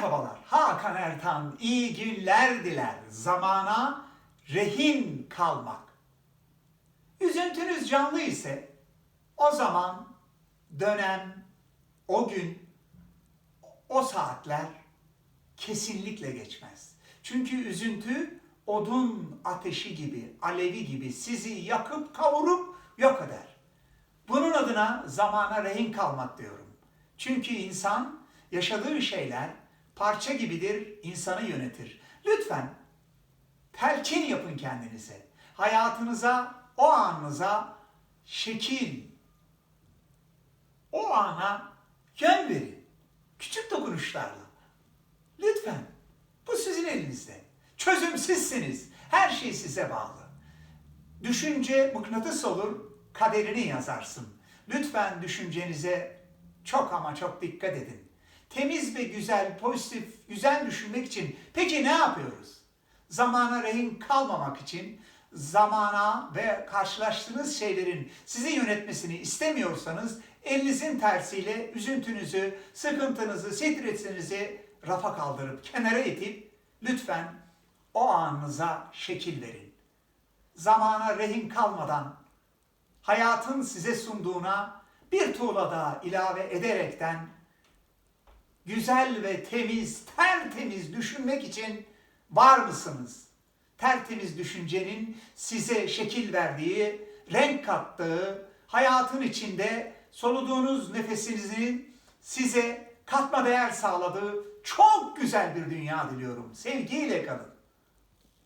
Merhabalar, Hakan Ertan iyi günler diler. Zamana rehin kalmak. Üzüntünüz canlı ise o zaman, dönem, o gün, o saatler kesinlikle geçmez. Çünkü üzüntü odun ateşi gibi, alevi gibi sizi yakıp kavurup yok eder. Bunun adına zamana rehin kalmak diyorum. Çünkü insan yaşadığı şeyler parça gibidir, insanı yönetir. Lütfen telkin yapın kendinize. Hayatınıza, o anınıza şekil, o ana yön verin. Küçük dokunuşlarla. Lütfen. Bu sizin elinizde. Çözüm sizsiniz. Her şey size bağlı. Düşünce mıknatıs olur, kaderini yazarsın. Lütfen düşüncenize çok ama çok dikkat edin. Temiz ve güzel, pozitif, güzel düşünmek için peki ne yapıyoruz? Zamana rehin kalmamak için zamana ve karşılaştığınız şeylerin sizi yönetmesini istemiyorsanız elinizin tersiyle üzüntünüzü, sıkıntınızı, stresinizi rafa kaldırıp kenara itip lütfen o anınıza şekil verin. Zamana rehin kalmadan hayatın size sunduğuna bir tuğla daha ilave ederekten güzel ve temiz, tertemiz düşünmek için var mısınız? Tertemiz düşüncenin size şekil verdiği, renk kattığı, hayatın içinde soluduğunuz nefesinizin size katma değer sağladığı çok güzel bir dünya diliyorum. Sevgiyle kalın.